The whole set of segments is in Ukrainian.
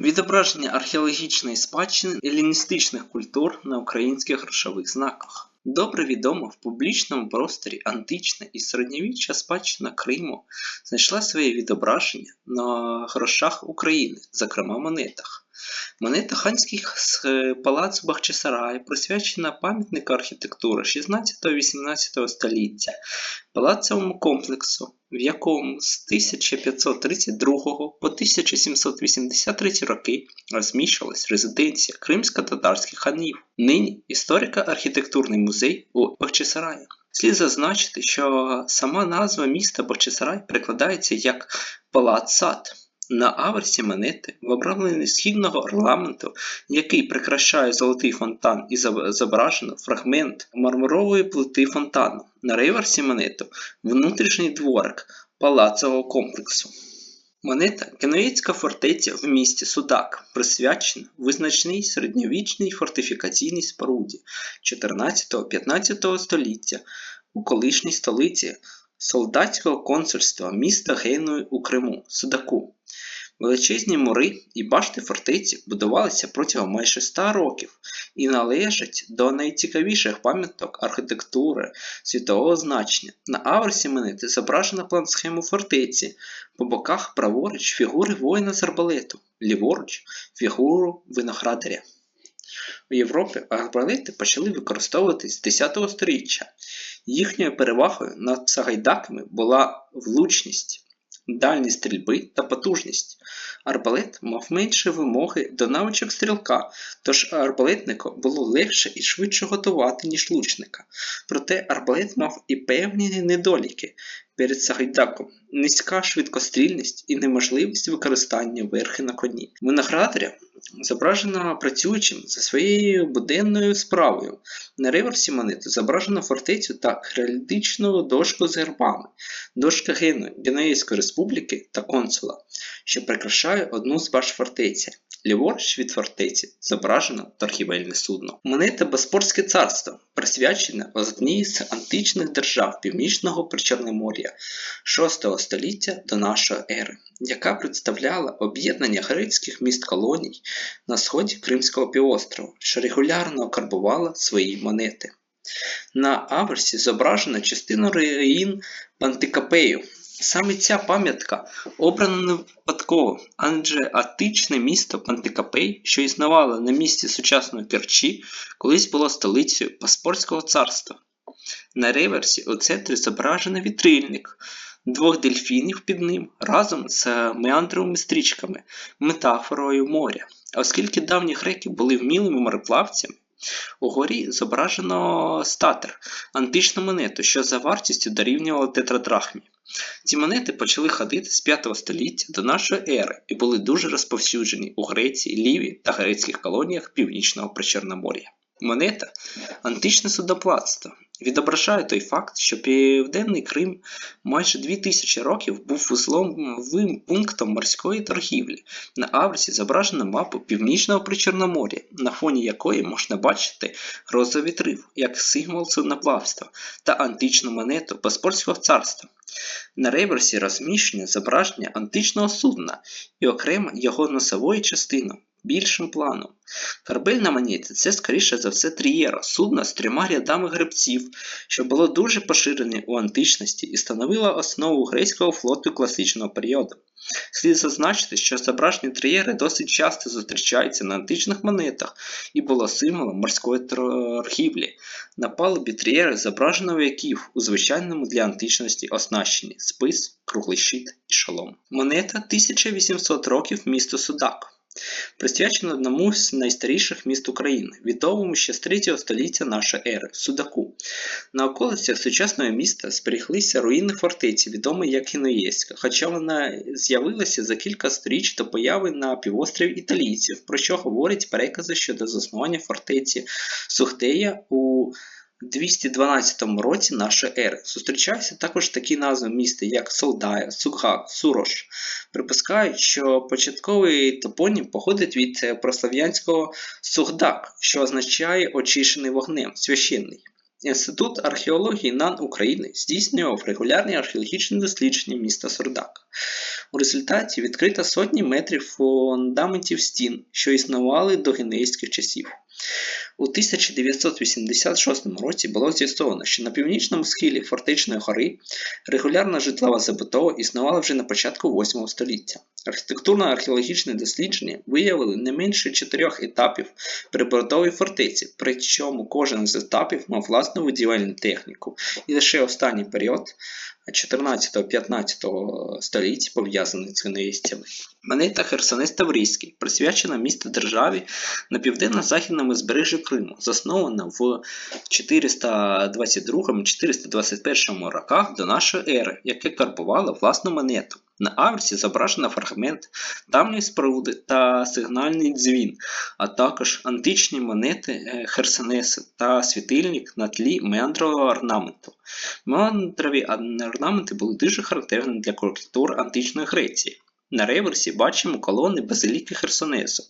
Відображення археологічної спадщини еліністичних культур на українських грошових знаках. Добре відомо в публічному просторі антична і середньовіччя спадщина Криму знайшла своє відображення на грошах України, зокрема монетах. Монета ханських з е, палацу присвячена пам'ятнику архітектури 16-18 століття, палацовому комплексу, в якому з 1532 по 1783 роки розміщувалась резиденція кримсько-татарських ханів, нині історико-архітектурний музей у Бахчисараї. Слід зазначити, що сама назва міста Бахчисарай перекладається як палац сад. На аверсі монети в обрамленні східного орнаменту, який прикрашає золотий фонтан і зображено фрагмент мармурової плити фонтану. На реверсі монету внутрішній дворик палацового комплексу. Монета Генуїцька фортеця в місті Судак присвячена визначній середньовічній фортифікаційній споруді 14-15 століття у колишній столиці солдатського консульства міста Генуї у Криму Судаку. Величезні мури і башти фортеці будувалися протягом майже 100 років і належать до найцікавіших пам'яток архітектури світового значення. На аверсі монети зображено план схему фортеці, по боках праворуч фігури воїна з арбалету, ліворуч фігуру виноградаря. У Європі арбалети почали використовуватись з 10 століття. Їхньою перевагою над сагайдаками була влучність, дальність стрільби та потужність. Арбалет мав менші вимоги до навичок стрілка, тож арбалетнику було легше і швидше готувати, ніж лучника. Проте арбалет мав і певні недоліки перед сагайдаком, низька швидкострільність і неможливість використання верхи на коні. Виноградаря зображено працюючим за своєю буденною справою. На реверсі монети зображено фортецю та херальдичну дошку з гербами, дошка Гену, Генуїзької республіки та консула, що прикрашає одну з баш фортеці. Ліворуч від фортеці зображено торгівельне судно. Монета Боспорське царство присвячена одній з античних держав Північного Причорномор'я 6 століття до нашої ери, яка представляла об'єднання грецьких міст колоній на сході Кримського півострова, що регулярно карбувала свої монети. На аверсі зображена частина руїн Пантикапею. Саме ця пам'ятка обрана не випадково, адже античне місто Пантикапей, що існувало на місці сучасної Керчі, колись було столицею Паспорського царства. На реверсі у центрі зображений вітрильник, двох дельфінів під ним разом з меандровими стрічками, метафорою моря. Оскільки давні греки були вмілими мореплавцями, Угорі зображено статер, античну монету, що за вартістю дорівнювала тетрадрахмі. Ці монети почали ходити з 5 століття до нашої ери і були дуже розповсюджені у Греції, Лівії та грецьких колоніях Північного Причорномор'я. Монета античне судоплатство відображає той факт, що Південний Крим майже 2000 років був вузловим пунктом морської торгівлі. На аверсі зображено мапу Північного Причорномор'я, на фоні якої можна бачити розовий трив як символ судноплавства та античну монету Боспорського царства. На реверсі розміщення зображення античного судна і окремо його носової частини більшим планом. Корабель на монеті це скоріше за все трієра, судно з трьома рядами гребців, що було дуже поширене у античності і становило основу грецького флоту класичного періоду. Слід зазначити, що зображені трієри досить часто зустрічаються на античних монетах і було символом морської торгівлі. На палубі трієри зображено вояків у звичайному для античності оснащенні спис, круглий щит і шолом. Монета 1800 років місто Судак. Присвячено одному з найстаріших міст України, відомому ще з 3 століття нашої ери Судаку. На околицях сучасного міста зберіглися руїни фортеці, відомої як Генуєзька, хоча вона з'явилася за кілька сторіч до появи на півострові італійців, про що говорять перекази щодо заснування фортеці Сухтея у 212 році нашої ери. Зустрічаються також такі назви міста, як Солдая, Сукгак, Сурош. Припускають, що початковий топонім походить від е, прослав'янського сухдак, що означає очищений вогнем, священний. Інститут археології НАН України здійснював регулярні археологічні дослідження міста Сурдак. У результаті відкрито сотні метрів фундаментів стін, що існували до генеїстських часів. У 1986 році було з'ясовано, що на північному схилі фортечної гори регулярна житлова забудова існувала вже на початку 8 століття. Архітектурно-археологічне дослідження виявили не менше чотирьох етапів прибудови фортеці, причому кожен з етапів мав власну будівельну техніку, і лише останній період 14-15 століть пов'язаних з генеїстями. Монета Херсонес Таврійський присвячена місту державі на південно-західному збережжі Криму, заснована в 422-421 роках до нашої ери, яке карбувало власну монету. На аверсі зображено фрагмент давньої споруди та сигнальний дзвін, а також античні монети е, Херсонесу та світильник на тлі меандрового орнаменту. Меандрові орнаменти були дуже характерними для культур античної Греції. На реверсі бачимо колони базиліки Херсонесу,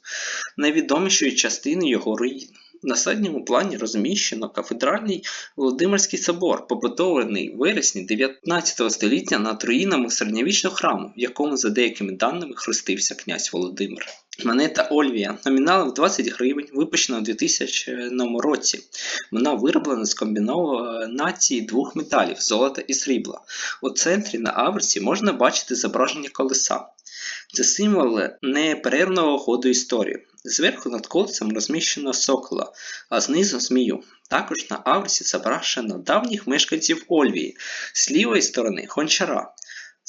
найвідомішої частини його руїн. На задньому плані розміщено кафедральний Володимирський собор, побудований в вересні 19 століття над руїнами середньовічного храму, в якому, за деякими даними, хрестився князь Володимир. Монета Ольвія номіналом 20 гривень, випущена у 2000 році. Вона вироблена з комбінації двох металів золота і срібла. У центрі на аверсі можна бачити зображення колеса. Це символ неперервного ходу історії. Зверху над колесом розміщено сокола, а знизу змію. Також на аверсі зображено давніх мешканців Ольвії, з лівої сторони гончара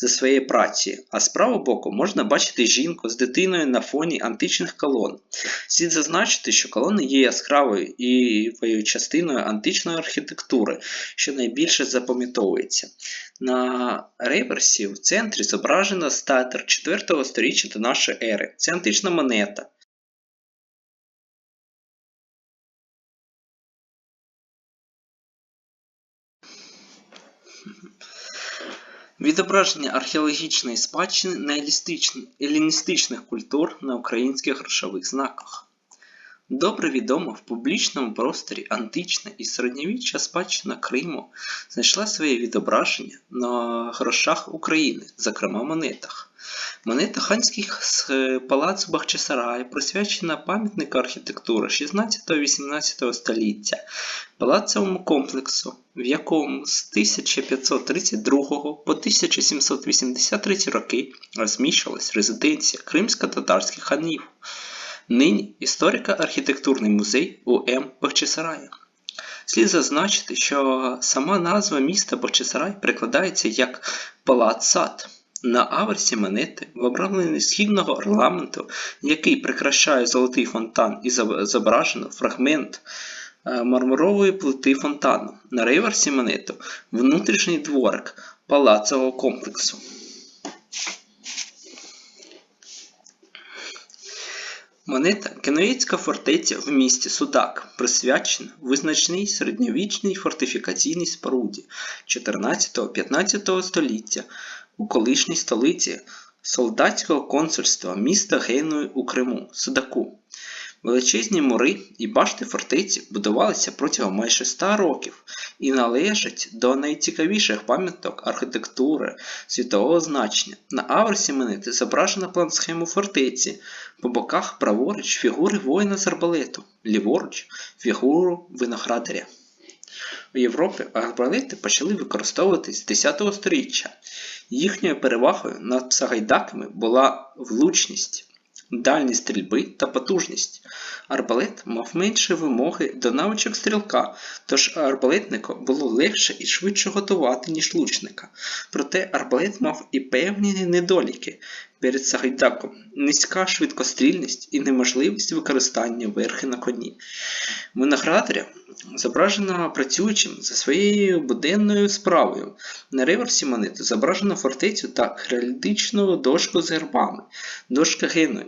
за своєї праці, а з правого боку можна бачити жінку з дитиною на фоні античних колон. Слід зазначити, що колони є яскравою і частиною античної архітектури, що найбільше запам'ятовується. На реверсі в центрі зображено статер 4 сторіччя до нашої ери. Це антична монета. Відображення археологічної спадщини на еліністичних культур на українських грошових знаках. Добре відомо в публічному просторі антична і середньовіччя спадщина Криму знайшла своє відображення на грошах України, зокрема монетах. Монета ханських з палацу Бахчисараю присвячена пам'ятнику архітектури 16-18 століття, палацовому комплексу, в якому з 1532 по 1783 роки розміщувалась резиденція кримсько-татарських ханів. Нині історико-архітектурний музей УМ Бахчисарая. Слід зазначити, що сама назва міста Бахчисарай прикладається як палац сад. На аверсі монети в обрамленні східного орнаменту, який прикрашає золотий фонтан і зображено фрагмент е, мармурової плити фонтану. На реверсі монету внутрішній дворик палацового комплексу. Монета Кенуїцька фортеця в місті Судак присвячена визначній середньовічній фортифікаційній споруді 14-15 століття у колишній столиці солдатського консульства міста Генуї у Криму Судаку. Величезні мури і башти фортеці будувалися протягом майже 100 років і належать до найцікавіших пам'яток архітектури світового значення. На аверсі монети зображена план схему фортеці, по боках праворуч фігури воїна з арбалету, ліворуч фігуру виноградаря. У Європі арбалети почали використовуватись з 10 століття. Їхньою перевагою над сагайдаками була влучність дальність стрільби та потужність. Арбалет мав менші вимоги до навичок стрілка, тож арбалетнику було легше і швидше готувати, ніж лучника. Проте арбалет мав і певні недоліки перед Сагайдаком, низька швидкострільність і неможливість використання верхи на коні. Виноградаря зображено працюючим за своєю буденною справою. На реверсі монети зображено фортецю та херальдичну дошку з гербами, дошка Гену,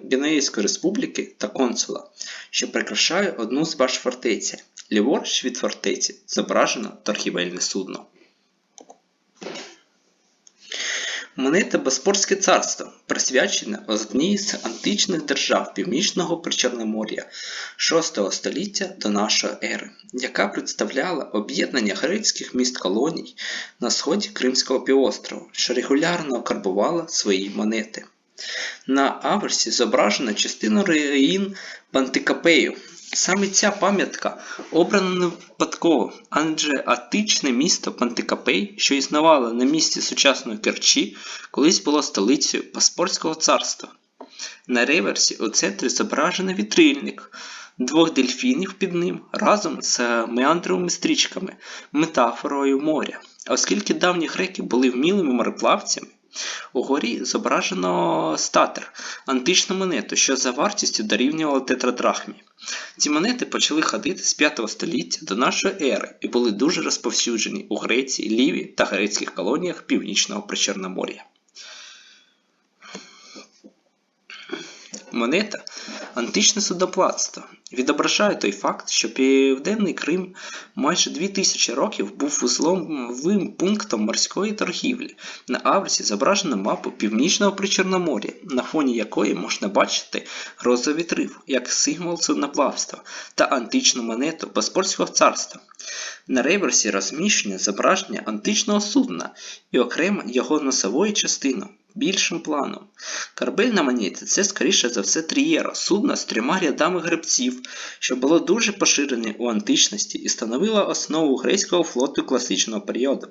республіки та консула, що прикрашає одну з баш фортеці. Ліворуч від фортеці зображено торгівельне судно. Монета Боспорське царство присвячена одній з античних держав Північного Причорномор'я 6 століття до нашої ери, яка представляла об'єднання грецьких міст колоній на сході Кримського півострову, що регулярно карбувала свої монети. На аверсі зображена частина руїн Пантикапею. Саме ця пам'ятка обрана не випадково, адже античне місто Пантикапей, що існувало на місці сучасної Керчі, колись було столицею Паспорського царства. На реверсі у центрі зображений вітрильник, двох дельфінів під ним разом з меандровими стрічками, метафорою моря. Оскільки давні греки були вмілими мореплавцями, Угорі зображено статер, античну монету, що за вартістю дорівнювала тетрадрахмі. Ці монети почали ходити з 5 століття до нашої ери і були дуже розповсюджені у Греції, Ліві та грецьких колоніях Північного Причорномор'я. Монета античне судоплатство відображає той факт, що Південний Крим майже 2000 років був вузловим пунктом морської торгівлі. На аверсі зображено мапу Північного Причорномор'я, на фоні якої можна бачити розовий трив як символ судноплавства та античну монету Боспорського царства. На реверсі розміщення зображення античного судна і окремо його носової частини більшим планом. Корабель на монеті це, скоріше за все, трієра, судно з трьома рядами гребців, що було дуже поширене у античності і становило основу грецького флоту класичного періоду.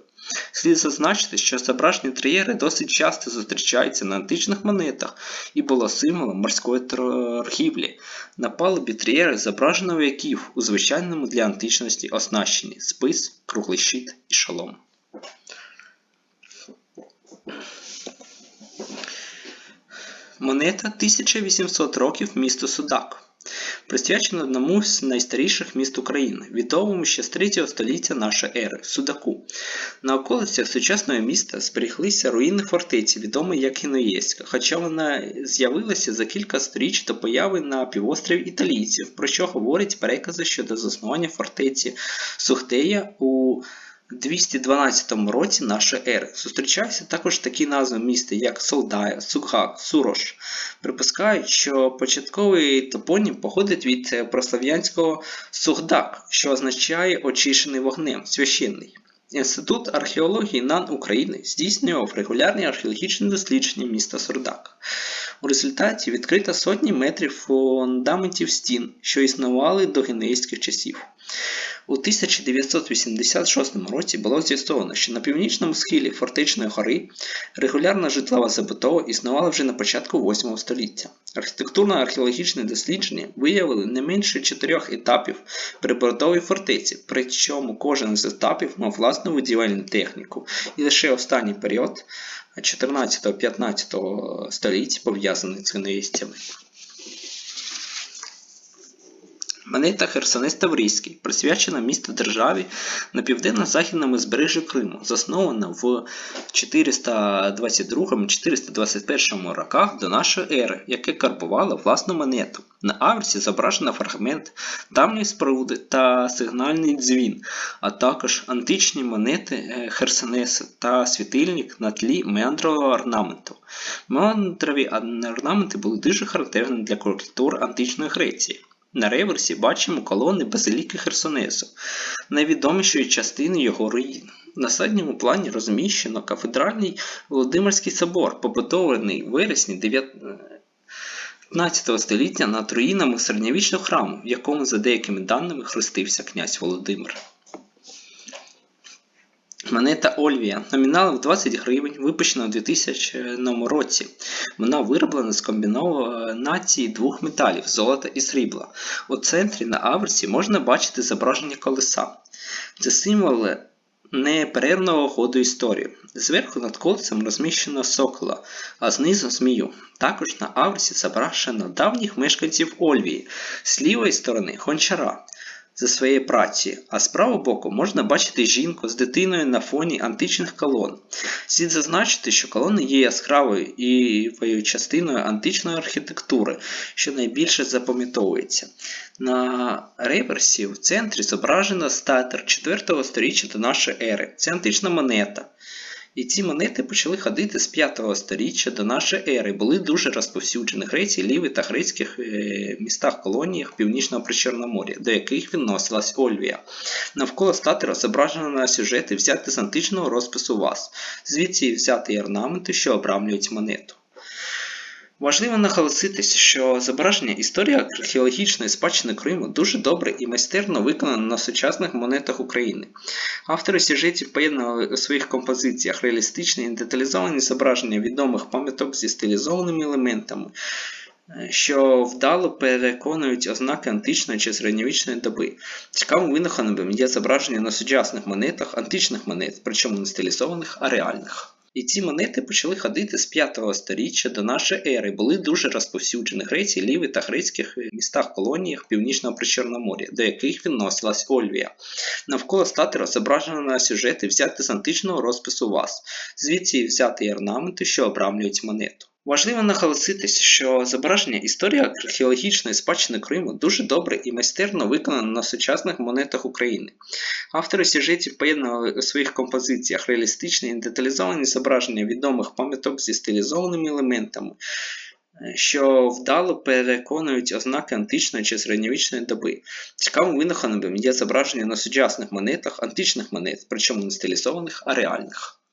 Слід зазначити, що зображення трієри досить часто зустрічаються на античних монетах і було символом морської торгівлі. На палубі трієри зображено вояків у звичайному для античності оснащенні спис, круглий щит і шолом. Монета 1800 років місту Судак. Присвячена одному з найстаріших міст України, відомому ще з 3 століття нашої ери Судаку. На околицях сучасного міста зберіглися руїни фортеці, відомої як Гіноєська, хоча вона з'явилася за кілька сторіч до появи на півострові італійців, про що говорять перекази щодо заснування фортеці Сухтея у 212 році нашої ери. Зустрічаються також такі назви міста, як Солдая, Сукгак, Сурош. Припускають, що початковий топонім походить від прослав'янського Сугдак, що означає очищений вогнем, священний. Інститут археології НАН України здійснював регулярні археологічні дослідження міста Сурдак. У результаті відкрито сотні метрів фундаментів стін, що існували до генеїстських часів. У 1986 році було з'ясовано, що на північному схилі Фортечної гори регулярна житлова забудова існувала вже на початку 8 століття. Архітектурно-археологічні дослідження виявили не менше чотирьох етапів прибордової фортеці, причому кожен з етапів мав власну будівельну техніку, і лише останній період 14-15 століть пов'язаний з генеїстями. Монета Херсонес Таврійський, присвячена місту державі на південно-західному збережжі Криму, заснована в 422-421 роках до нашої ери, яке карбувало власну монету. На аверсі зображено фрагмент давньої споруди та сигнальний дзвін, а також античні монети е, Херсонесу та світильник на тлі меандрового орнаменту. Меандрові орнаменти були дуже характерні для культур античної Греції. На реверсі бачимо колони базиліки Херсонесу, найвідомішої частини його руїн. На задньому плані розміщено кафедральний Володимирський собор, побудований в вересні 19 століття над руїнами середньовічного храму, в якому, за деякими даними, хрестився князь Володимир. Монета Ольвія номіналом 20 гривень, випущена у 2000 році. Вона вироблена з комбінації двох металів золота і срібла. У центрі на аверсі можна бачити зображення колеса. Це символ неперервного ходу історії. Зверху над колесом розміщено сокола, а знизу змію. Також на аверсі зображено давніх мешканців Ольвії, з лівої сторони гончара за своєї праці, а з правого боку можна бачити жінку з дитиною на фоні античних колон. Слід зазначити, що колони є яскравою і частиною античної архітектури, що найбільше запам'ятовується. На реверсі в центрі зображено статер 4 століття до нашої ери. Це антична монета І ці монети почали ходити з 5 сторіччя до нашої ери, були дуже розповсюджені Греції, Ліві та грецьких е, містах-колоніях Північного Причорномор'я, до яких відносилась Ольвія. Навколо статера зображено на сюжети взяти з античного розпису Вас, звідси взяти орнаменти, що обрамлюють монету. Важливо наголоситись, що зображення історії археологічної спадщини Криму дуже добре і майстерно виконано на сучасних монетах України. Автори сюжетів поєднали у своїх композиціях реалістичні і деталізовані зображення відомих пам'яток зі стилізованими елементами, е, що вдало переконують ознаки античної чи середньовічної доби. Цікавим винаходом є зображення на сучасних монетах, античних монет, причому не стилізованих, а реальних. І ці монети почали ходити з 5 сторіччя до нашої ери, були дуже розповсюджені Греції, Ліві та грецьких е, містах-колоніях Північного Причорномор'я, до яких відносилась Ольвія. Навколо статера зображено на сюжети взяти з античного розпису Вас, звідси взяти орнаменти, що обрамлюють монету. Важливо наголоситись, що зображення історії археологічної спадщини Криму дуже добре і майстерно виконано на сучасних монетах України. Автори сюжетів поєднали у своїх композиціях реалістичні і деталізовані зображення відомих пам'яток зі стилізованими елементами, що вдало переконують ознаки античної чи середньовічної доби. Цікавим винаходом є зображення на сучасних монетах, античних монет, причому не стилізованих, а реальних.